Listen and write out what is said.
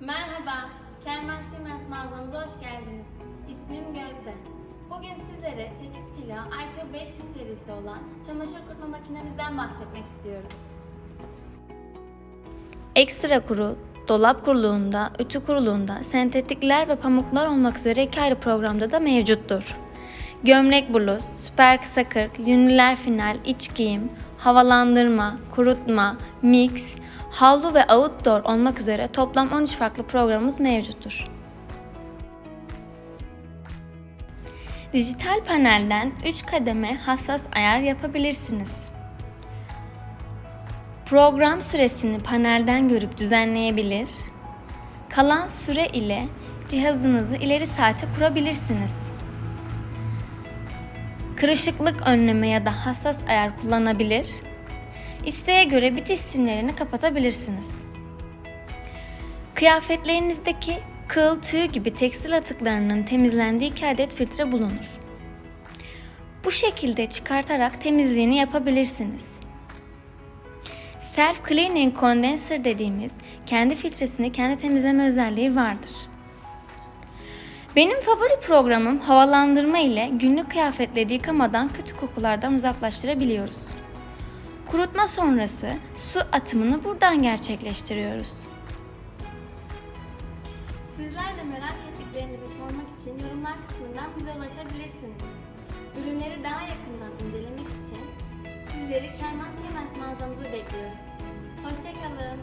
Merhaba, Kermen Siemens mağazamıza hoş geldiniz. İsmim Gözde. Bugün sizlere 8 kilo IQ 500 serisi olan çamaşır kurutma makinemizden bahsetmek istiyorum. Ekstra kuru, dolap kuruluğunda, ütü kuruluğunda, sentetikler ve pamuklar olmak üzere iki ayrı programda da mevcuttur. Gömlek bluz, süper kısa kırk, yünlüler final, iç giyim, havalandırma, kurutma, mix, havlu ve outdoor olmak üzere toplam 13 farklı programımız mevcuttur. Dijital panelden 3 kademe hassas ayar yapabilirsiniz. Program süresini panelden görüp düzenleyebilir. Kalan süre ile cihazınızı ileri saate kurabilirsiniz. Kırışıklık önleme ya da hassas ayar kullanabilir. İsteğe göre bitiş sinirlerini kapatabilirsiniz. Kıyafetlerinizdeki kıl, tüy gibi tekstil atıklarının temizlendiği 2 adet filtre bulunur. Bu şekilde çıkartarak temizliğini yapabilirsiniz. Self Cleaning Condenser dediğimiz kendi filtresini kendi temizleme özelliği vardır. Benim favori programım havalandırma ile günlük kıyafetleri yıkamadan kötü kokulardan uzaklaştırabiliyoruz. Kurutma sonrası su atımını buradan gerçekleştiriyoruz. Sizler de merak ettiklerinizi sormak için yorumlar kısmından bize ulaşabilirsiniz. Ürünleri daha yakından incelemek için sizleri Kermen Siemens mağazamıza bekliyoruz. Hoşçakalın.